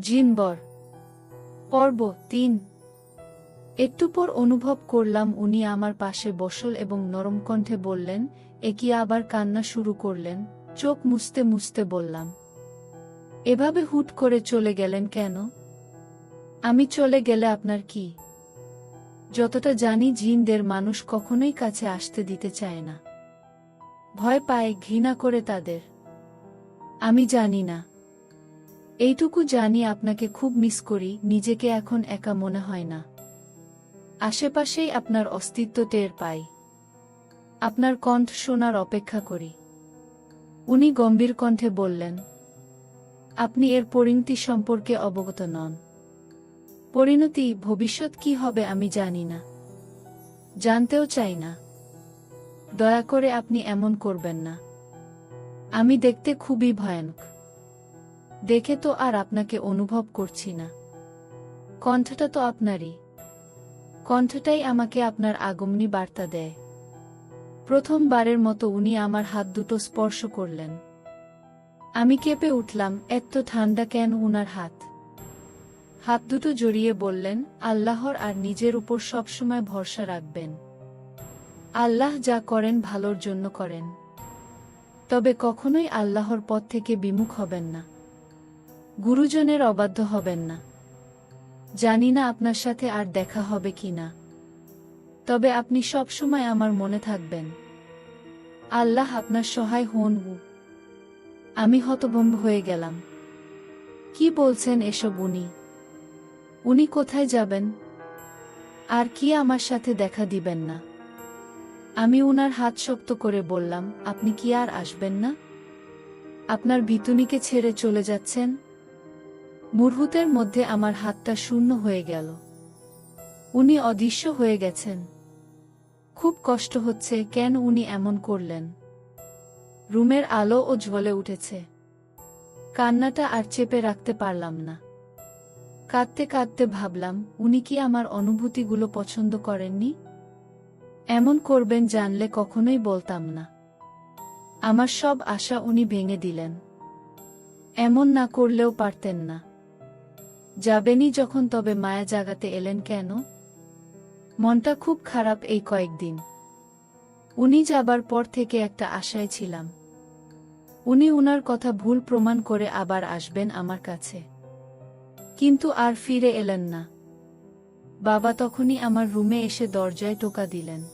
জিনবর পর্ব তিন। একটু পর অনুভব করলাম উনি আমার পাশে বসল এবং নরম কণ্ঠে বললেন একি আবার কান্না শুরু করলেন? চোখ মুছতে মুছতে বললাম, এভাবে হুট করে চলে গেলেন কেন? আমি চলে গেলে আপনার কি? যতটা জানি জিনদের মানুষ কখনোই কাছে আসতে দিতে চায় না। ভয় পায়, ঘৃণা করে তাদের। আমি জানি না। এইটুকু জানি আপনাকে খুব মিস করি, নিজেকে এখন একা মনে হয় না। আশেপাশেই আপনার অস্তিত্ব টের পাই। আপনার কণ্ঠ শোনার অপেক্ষা করি। উনি গম্ভীর কণ্ঠে বললেন, আপনি এর পরিণতি সম্পর্কে অবগত নন। পরিণতি ভবিষ্যৎ কি হবে আমি জানি না। জানতেও চাই না। দয়া করে আপনি এমন করবেন না। আমি দেখতে খুবই ভয়ানক। দেখে তো আর আপনাকে অনুভব করছি না। কণ্ঠটা তো আপনারই। কণ্ঠটাই আমাকে আপনার আগমনী বার্তা দেয়। প্রথমবারের মতো উনি আমার হাত দুটো স্পর্শ করলেন। আমি কেঁপে উঠলাম এত ঠান্ডা কেন উনার হাত? হাত দুটো জড়িয়ে বললেন, আল্লাহর আর নিজের উপর সবসময় ভরসা রাখবেন। আল্লাহ যা করেন ভালোর জন্য করেন। তবে কখনোই আল্লাহর পথ থেকে বিমুখ হবেন না। গুরুজনের অবাধ্য হবেন না। জানি না আপনার সাথে আর দেখা হবে কি না। তবে আপনি সবসময় আমার মনে থাকবেন। আল্লাহ আপনার সহায় হন আমি হতভম্ব হয়ে গেলাম। কি বলছেন এসব উনি? উনি কোথায় যাবেন? আর কি আমার সাথে দেখা দিবেন না? আমি উনার হাত শক্ত করে বললাম, আপনি কি আর আসবেন না? আপনার বিতুনিকে ছেড়ে চলে যাচ্ছেন? মুহূর্তের মধ্যে আমার হাতটা শূন্য হয়ে গেল। উনি অদৃশ্য হয়ে গেছেন। খুব কষ্ট হচ্ছে কেন উনি এমন করলেন। রুমের আলো ও জ্বলে উঠেছে। কান্নাটা আর চেপে রাখতে পারলাম না। কাঁদতে কাঁদতে ভাবলাম, উনি কি আমার অনুভূতিগুলো পছন্দ করেননি? এমন করবেন জানলে কখনোই বলতাম না। আমার সব আশা উনি ভেঙে দিলেন। এমন না করলেও পারতেন না। যাবেনই যখন তবে মায়া জাগাতে এলেন কেন? মনটা খুব খারাপ এই কয়েকদিন। উনি যাবার পর থেকে একটা আশায় ছিলাম। উনি উনার কথা ভুল প্রমাণ করে আবার আসবেন আমার কাছে। কিন্তু আর ফিরে এলেন না। বাবা তখনই আমার রুমে এসে দরজায় টোকা দিলেন।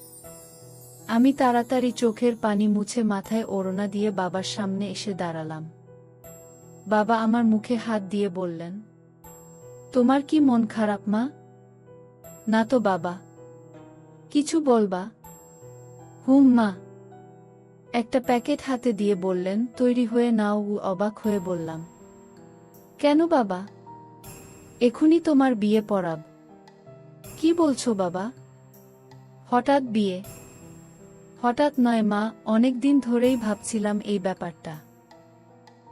আমি তাড়াতাড়ি চোখের পানি মুছে মাথায় ওড়না দিয়ে বাবার সামনে এসে দাঁড়ালাম। বাবা আমার মুখে হাত দিয়ে বললেন তোমার কি মন খারাপ, মা? না তো, বাবা। কিছু বলবা? হুম, মা। একটা প্যাকেট হাতে দিয়ে বললেন, তৈরি হয়ে নাও অবাক হয়ে বললাম। কেন, বাবা? এখনই তোমার বিয়ে পড়াব। কি বলছো, বাবা? হঠাৎ বিয়ে? হঠাৎ নয়, মা, অনেক দিন ধরেই ভাবছিলাম এই ব্যাপারটা।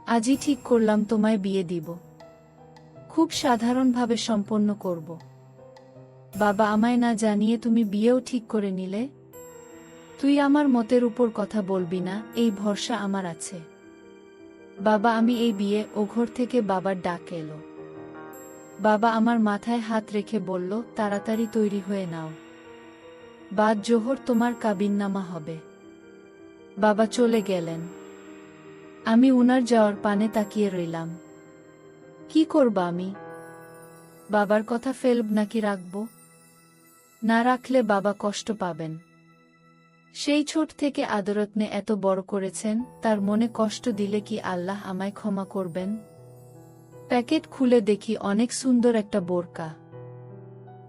আজই ঠিক করলাম, তোমায় বিয়ে দিব। খুব সাধারণভাবে সম্পন্ন করব। বাবা আমায় না জানিয়ে তুমি বিয়েও ঠিক করে নিলে? তুই আমার মতের উপর কথা বলবি না, এই ভরসা আমার আছে। বাবা, আমি এই বিয়ে ও ঘর থেকে বাবার ডাক এলো। বাবা আমার মাথায় হাত রেখে বলল, তাড়াতাড়ি তৈরি হয়ে নাও। বাদ জোহর, তোমার কাবিননামা হবে। বাবা চলে গেলেন। আমি উনার যাওয়ার পানে তাকিয়ে রইলাম। কি করব আমি? বাবার কথা ফেলব নাকি রাখব? না রাখলে বাবা কষ্ট পাবেন। সেই ছোট থেকে আদরত্নে এত বড় করেছেন, তার মনে কষ্ট দিলে কি আল্লাহ আমায় ক্ষমা করবেন? প্যাকেট খুলে দেখি অনেক সুন্দর একটা বোরকা।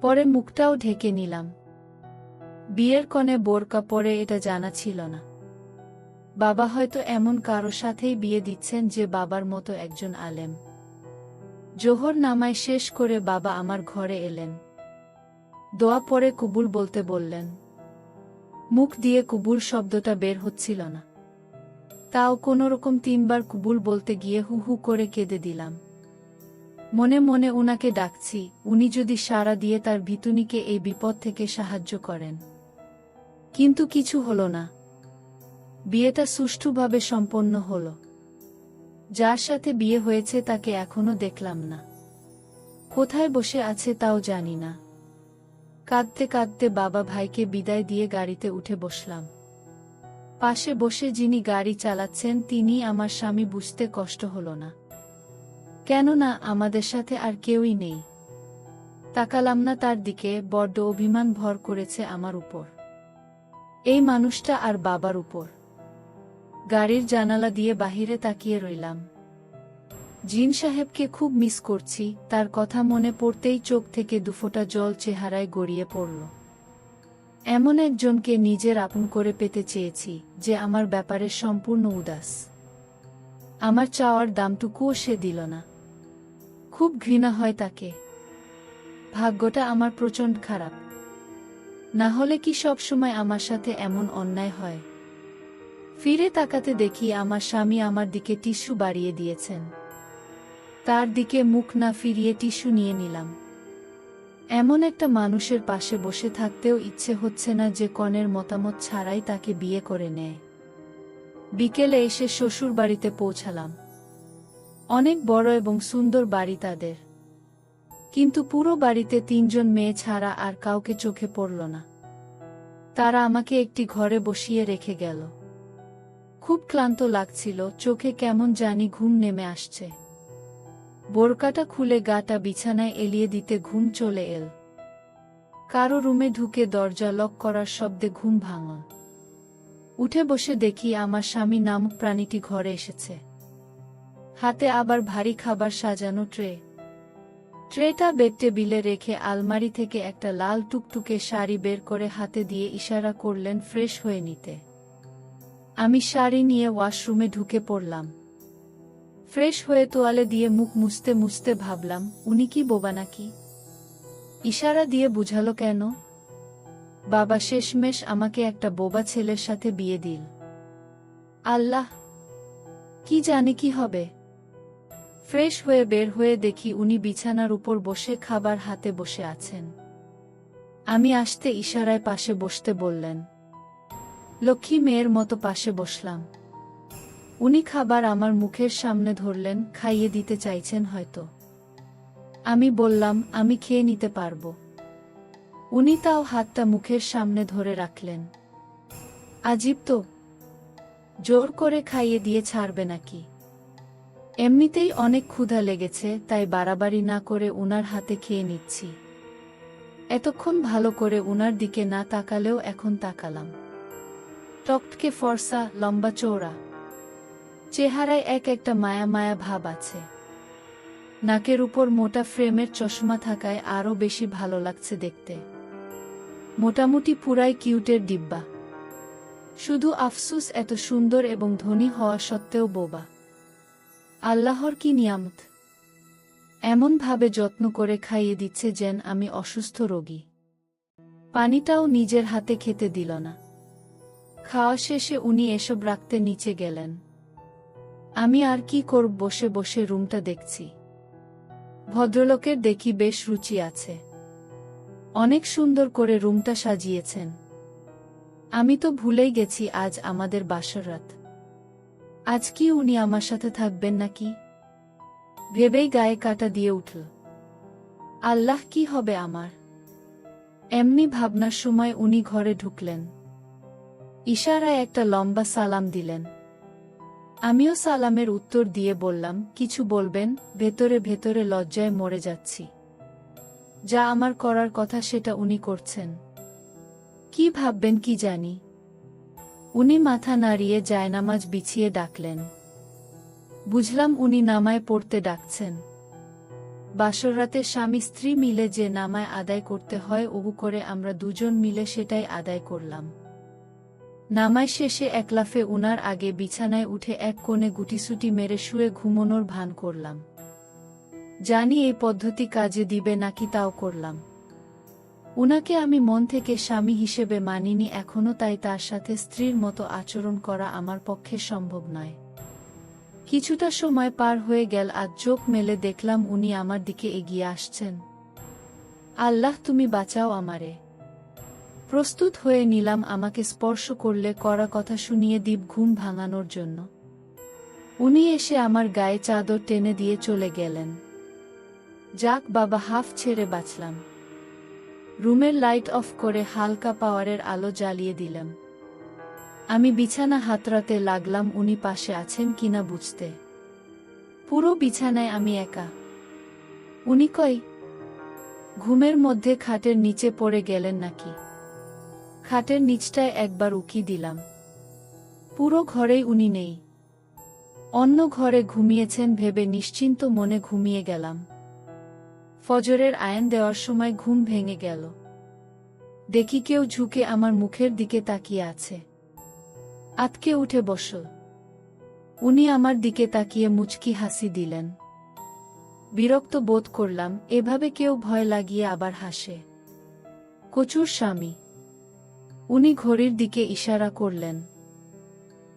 পরে মুখটাও ঢেকে নিলাম। বিয়ের কনে বোরকা পরে এটা জানা ছিল না। বাবা হয়তো এমন কারও সাথেই বিয়ে দিচ্ছেন যে বাবার মতো একজন আলেম। জোহর নামায় শেষ করে বাবা আমার ঘরে এলেন। দোয়া পরে কুবুল বলতে বললেন, মুখ দিয়ে কুবুল শব্দটা বের হচ্ছিল না। তাও কোনোরকম তিনবার কুবুল বলতে গিয়ে হু হু করে কেঁদে দিলাম। মনে মনে উনাকে ডাকছি, উনি যদি সাড়া দিয়ে তার ভিতুনিকে এই বিপদ থেকে সাহায্য করেন। কিন্তু কিছু হলো না। বিয়েটা সুষ্ঠুভাবে সম্পন্ন হলো। যার সাথে বিয়ে হয়েছে তাকে এখনও দেখলাম না। কোথায় বসে আছে তাও জানি না। কাঁদতে কাঁদতে বাবা ভাইকে বিদায় দিয়ে গাড়িতে উঠে বসলাম। পাশে বসে যিনি গাড়ি চালাচ্ছেন তিনি আমার স্বামী বুঝতে কষ্ট হল না। কেননা আমাদের সাথে আর কেউই নেই। তাকালাম না তার দিকে, বড্ড অভিমান ভর করেছে আমার উপর। এই মানুষটা আর বাবার উপর। গাড়ির জানালা দিয়ে বাহিরে তাকিয়ে রইলাম। জিন সাহেবকে খুব মিস করছি, তার কথা মনে পড়তেই চোখ থেকে দুফোঁটা জল চেহারায় গড়িয়ে পড়ল। এমন একজনকে নিজের আপন করে পেতে চেয়েছি, যে আমার ব্যাপারে সম্পূর্ণ উদাস। আমার চাওয়ার দামটুকুও সে দিল না। খুব ঘৃণা হয় তাকে। ভাগ্যটা আমার প্রচণ্ড খারাপ। না হলে কি সব সময় আমার সাথে এমন অন্যায় হয়? ফিরে তাকাতে দেখি আমার স্বামী আমার দিকে টিস্যু বাড়িয়ে দিয়েছেন। তার দিকে মুখ না ফিরিয়ে টিস্যু নিয়ে নিলাম। এমন একটা মানুষের পাশে বসে থাকতেও ইচ্ছে হচ্ছে না যে কনের মতামত ছাড়াই তাকে বিয়ে করে নেয়। বিকেলে এসে শ্বশুর বাড়িতে পৌঁছালাম। অনেক বড় এবং সুন্দর বাড়ি তাদের। কিন্তু পুরো বাড়িতে তিনজন মেয়ে ছাড়া আর কাউকে চোখে পড়ল না। তারা আমাকে একটি ঘরে বসিয়ে রেখে গেল। খুব ক্লান্ত লাগছিল, চোখে কেমন জানি ঘুম নেমে আসছে। বোরকাটা খুলে গাটা বিছানায় এলিয়ে দিতে ঘুম চলে এল। কারও রুমে ঢুকে দরজা লক করার শব্দে ঘুম ভাঙল। উঠে বসে দেখি আমার স্বামী নামক প্রাণীটি ঘরে এসেছে। হাতে আবার ভারী খাবার সাজানো ট্রে। ট্রেটা বেড টেবিলে রেখে আলমারি থেকে একটা লাল টুকটুকে শাড়ি বের করে হাতে দিয়ে ইশারা করলেন ফ্রেশ হয়ে নিতে। আমি শাড়ি নিয়ে ওয়াশরুমে ঢুকে পড়লাম। ফ্রেশ হয়ে তোয়ালে দিয়ে মুখ মুছতে মুছতে ভাবলাম, উনি কি বোবা নাকি? ইশারা দিয়ে বুঝালো, কেন? বাবা, শেষমেশ আমাকে একটা বোবা ছেলের সাথে বিয়ে দিল। আল্লাহ, কি জানে কি হবে? ফ্রেশ হয়ে বের হয়ে দেখি উনি বিছানার উপর বসে খাবার হাতে বসে আছেন। আমি আসতে ইশারায় পাশে বসতে বললেন লক্ষ্মী মেয়ের মতো পাশে বসলাম। উনি খাবার আমার মুখের সামনে ধরলেন, খাইয়ে দিতে চাইছেন হয়তো। আমি বললাম, আমি খেয়ে নিতে পারব। উনি তাও হাতটা মুখের সামনে ধরে রাখলেন। আজীব তো, জোর করে খাইয়ে দিয়ে ছাড়বে নাকি? এমনিতেই অনেক ক্ষুধা লেগেছে, তাই বাড়াবাড়ি না করে উনার হাতে খেয়ে নিচ্ছি। এতক্ষণ ভালো করে উনার দিকে না তাকালেও এখন তাকালাম। টকটকে ফর্সা, লম্বা চৌড়া চেহারায় এক একটা মায়া মায়া ভাব আছে। নাকের উপর মোটা ফ্রেমের চশমা থাকায় আরও বেশি ভালো লাগছে দেখতে। মোটামুটি পুরাই কিউটের ডিব্বা। শুধু আফসুস এত সুন্দর এবং ধনী হওয়া সত্ত্বেও বোবা। আল্লাহর কি নিয়ামত? এমনভাবে যত্ন করে খাইয়ে দিচ্ছে যেন আমি অসুস্থ রোগী। পানিটাও নিজের হাতে খেতে দিল না। খাওয়া শেষে উনি এসব রাখতে নিচে গেলেন। আমি আর কি করব বসে বসে রুমটা দেখছি। ভদ্রলোকের দেখি বেশ রুচি আছে। অনেক সুন্দর করে রুমটা সাজিয়েছেন। আমি তো ভুলেই গেছি আজ আমাদের বাসর রাত। আজ কি উনি আমার সাথে থাকবেন নাকি? ভেবেই গায়ে কাটা দিয়ে উঠল। আল্লাহ কি হবে আমার? এমনি ভাবনার সময় উনি ঘরে ঢুকলেন। ইশারায় একটা লম্বা সালাম দিলেন। আমিও সালামের উত্তর দিয়ে বললাম, কিছু বলবেন, ভেতরে ভেতরে লজ্জায় মরে যাচ্ছি। যা আমার করার কথা সেটা উনি করছেন। কি ভাববেন কি জানি? উনি মাথা নাড়িয়ে জায়নামাজ বিছিয়ে ডাকলেন। বুঝলাম উনি নামায় পড়তে ডাকছেন। বাসররাতে স্বামী স্ত্রী মিলে যে নামায় আদায় করতে হয় ওগু করে আমরা দুজন মিলে সেটাই আদায় করলাম। নামায় শেষে একলাফে উনার আগে বিছানায় উঠে এক কোণে গুটিসুটি মেরে শুয়ে ঘুমোনোর ভান করলাম। জানি এই পদ্ধতি কাজে দিবে নাকি তাও করলাম। উনাকে আমি মন থেকে স্বামী হিসেবে মানিনি এখনও তাই তার সাথে স্ত্রীর মতো আচরণ করা আমার পক্ষে সম্ভব নয়। কিছুটা সময় পার হয়ে গেল, আর চোখ মেলে দেখলাম উনি আমার দিকে এগিয়ে আসছেন। আল্লাহ, তুমি বাঁচাও আমারে। প্রস্তুত হয়ে নিলাম আমাকে স্পর্শ করলে করা কথা শুনিয়ে দ্বীপ ঘুম ভাঙানোর জন্য। উনি এসে আমার গায়ে চাদর টেনে দিয়ে চলে গেলেন। যাক বাবা, হাফ ছেড়ে বাঁচলাম। রুমের লাইট অফ করে হালকা পাওয়ারের আলো জ্বালিয়ে দিলাম। আমি বিছানা হাতড়াতে লাগলাম উনি পাশে আছেন কিনা বুঝতে। পুরো বিছানায় আমি একা। উনি কই? ঘুমের মধ্যে খাটের নিচে পড়ে গেলেন নাকি? খাটের নিচটায় একবার উকি দিলাম। পুরো ঘরেই উনি নেই। অন্য ঘরে ঘুমিয়েছেন ভেবে নিশ্চিন্ত মনে ঘুমিয়ে গেলাম। ফজরের আয়ন দেওয়ার সময় ঘুম ভেঙে গেল। দেখি কেউ ঝুঁকে আমার মুখের দিকে তাকিয়ে আছে। আতকে উঠে বসল। উনি আমার দিকে তাকিয়ে মুচকি হাসি দিলেন। বিরক্ত বোধ করলাম, এভাবে কেউ ভয় লাগিয়ে আবার হাসে। কচুর স্বামী। উনি ঘড়ির দিকে ইশারা করলেন।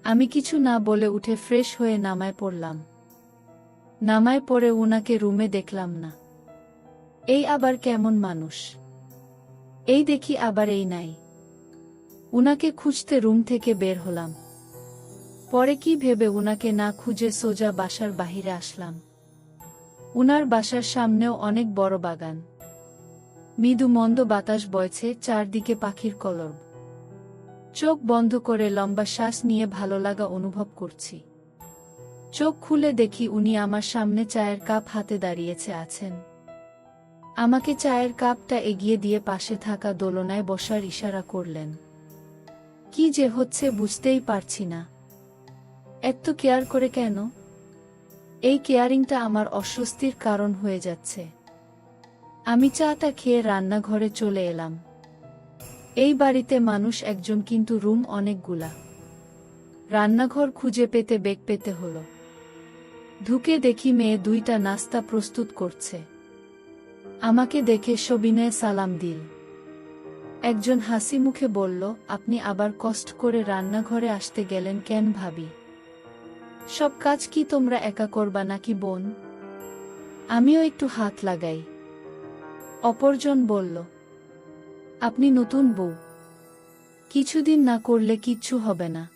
আমি কিছু না বলে উঠে ফ্রেশ হয়ে নামায় পড়লাম। নামায় পড়ে উনাকে রুমে দেখলাম না। এই আবার কেমন মানুষ? এই দেখি আবার এই নাই। উনাকে খুঁজতে রুম থেকে বের হলাম। পরে কি ভেবে উনাকে না খুঁজে সোজা বাসার বাহিরে আসলাম। উনার বাসার সামনেও অনেক বড় বাগান। মৃদু মন্দ বাতাস বয়ছে চারদিকে পাখির কলরব। চোখ বন্ধ করে লম্বা শ্বাস নিয়ে ভালো লাগা অনুভব করছি। চোখ খুলে দেখি উনি আমার সামনে চায়ের কাপ হাতে দাঁড়িয়েছে আছেন। আমাকে চায়ের কাপটা এগিয়ে দিয়ে পাশে থাকা দোলনায় বসার ইশারা করলেন। কি যে হচ্ছে বুঝতেই পারছি না। এত কেয়ার করে কেন? এই কেয়ারিংটা আমার অস্বস্তির কারণ হয়ে যাচ্ছে। আমি চাটা খেয়ে রান্নাঘরে চলে এলাম। এই বাড়িতে মানুষ একজন কিন্তু রুম অনেকগুলা। রান্নাঘর খুঁজে পেতে বেগ পেতে হলো। ঢুকে দেখি মেয়ে দুইটা নাস্তা প্রস্তুত করছে। আমাকে দেখে সবিনয়ে সালাম দিল। একজন হাসি মুখে বলল, আপনি আবার কষ্ট করে রান্নাঘরে আসতে গেলেন কেন ভাবি? সব কাজ কি তোমরা একা করবা নাকি বোন? আমিও একটু হাত লাগাই। অপরজন বলল আপনি নতুন বউ। কিছুদিন না করলে কিচ্ছু হবে না।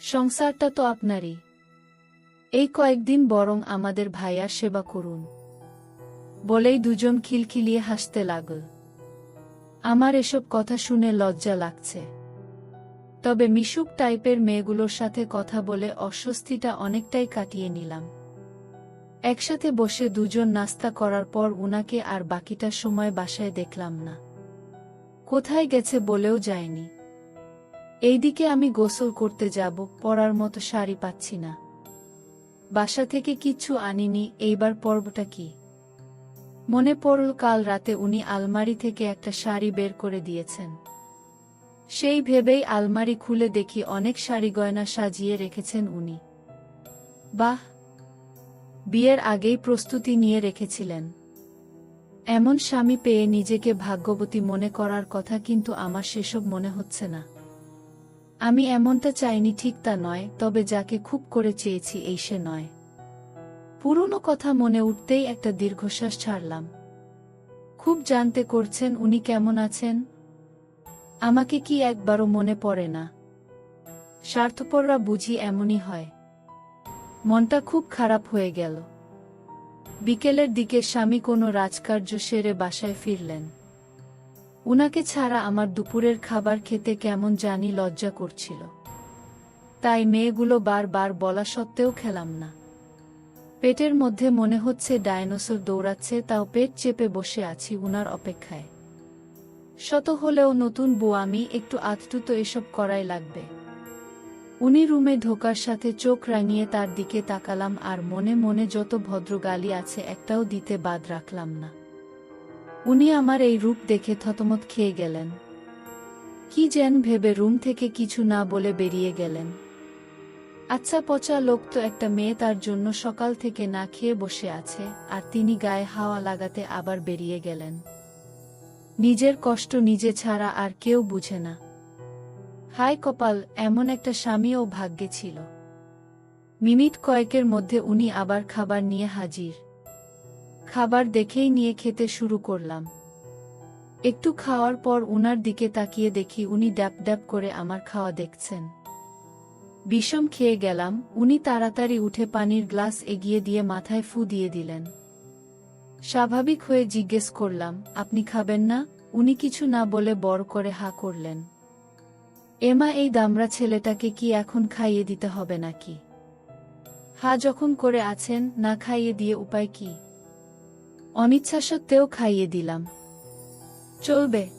সংসারটা তো আপনারই। এই কয়েকদিন বরং আমাদের ভাইয়ার সেবা করুন। বলেই দুজন খিলখিলিয়ে হাসতে লাগল। আমার এসব কথা শুনে লজ্জা লাগছে। তবে মিশুক টাইপের মেয়েগুলোর সাথে কথা বলে অস্বস্তিটা অনেকটাই কাটিয়ে নিলাম। একসাথে বসে দুজন নাস্তা করার পর উনাকে আর বাকিটা সময় বাসায় দেখলাম না। কোথায় গেছে বলেও যায়নি। এইদিকে আমি গোসল করতে যাব, পরার মতো শাড়ি পাচ্ছি না। বাসা থেকে কিচ্ছু আনিনি, এইবার পর্বটা কি? মনে পড়ল কাল রাতে উনি আলমারি থেকে একটা শাড়ি বের করে দিয়েছেন। সেই ভেবেই আলমারি খুলে দেখি অনেক শাড়ি গয়না সাজিয়ে রেখেছেন উনি। বাহ! বিয়ের আগেই প্রস্তুতি নিয়ে রেখেছিলেন। এমন স্বামী পেয়ে নিজেকে ভাগ্যবতী মনে করার কথা কিন্তু আমার সেসব মনে হচ্ছে না। আমি এমনটা চাইনি ঠিক তা নয়, তবে যাকে খুব করে চেয়েছি এই সে নয়। পুরনো কথা মনে উঠতেই একটা দীর্ঘশ্বাস ছাড়লাম। খুব জানতে করছেন উনি কেমন আছেন? আমাকে কি একবারও মনে পড়ে না। স্বার্থপররা বুঝি এমনই হয়। মনটা খুব খারাপ হয়ে গেল। বিকেলের দিকে স্বামী কোনো রাজকার্য সেরে বাসায় ফিরলেন। উনাকে ছাড়া আমার দুপুরের খাবার খেতে কেমন জানি লজ্জা করছিল। তাই মেয়েগুলো বারবার বলা সত্ত্বেও খেলাম না। পেটের মধ্যে মনে হচ্ছে ডায়নোসর দৌড়াচ্ছে, তাও পেট চেপে বসে আছি উনার অপেক্ষায়। শত হলেও নতুন বউ আমি, একটু আধটু তো এসব করাই লাগবে। উনি রুমে ঢোকার সাথে চোখ রাঙিয়ে তার দিকে তাকালাম আর মনে মনে যত ভদ্র গালি আছে একটাও দিতে বাদ রাখলাম না। উনি আমার এই রূপ দেখে থতমত খেয়ে গেলেন। কি যেন ভেবে রুম থেকে কিছু না বলে বেরিয়ে গেলেন। আচ্ছা পচা লোক তো একটা মেয়ে তার জন্য সকাল থেকে না খেয়ে বসে আছে আর তিনি গায়ে হাওয়া লাগাতে আবার বেরিয়ে গেলেন। নিজের কষ্ট নিজে ছাড়া আর কেউ বুঝে না। হায় কপাল, এমন একটা স্বামীও ভাগ্যে ছিল। মিনিট কয়েকের মধ্যে উনি আবার খাবার নিয়ে হাজির। খাবার দেখেই নিয়ে খেতে শুরু করলাম। একটু খাওয়ার পর উনার দিকে তাকিয়ে দেখি উনি ড্যাপ ড্যাপ করে আমার খাওয়া দেখছেন। বিষম খেয়ে গেলাম, উনি তাড়াতাড়ি উঠে পানির গ্লাস এগিয়ে দিয়ে মাথায় ফু দিয়ে দিলেন। স্বাভাবিক হয়ে জিজ্ঞেস করলাম, আপনি খাবেন না? উনি কিছু না বলে বড় করে হা করলেন। এমা এই দামরা ছেলেটাকে কি এখন খাইয়ে দিতে হবে নাকি? হা যখন করে আছেন, না খাইয়ে দিয়ে উপায় কি? অনিচ্ছা সত্ত্বেও খাইয়ে দিলাম। চলবে।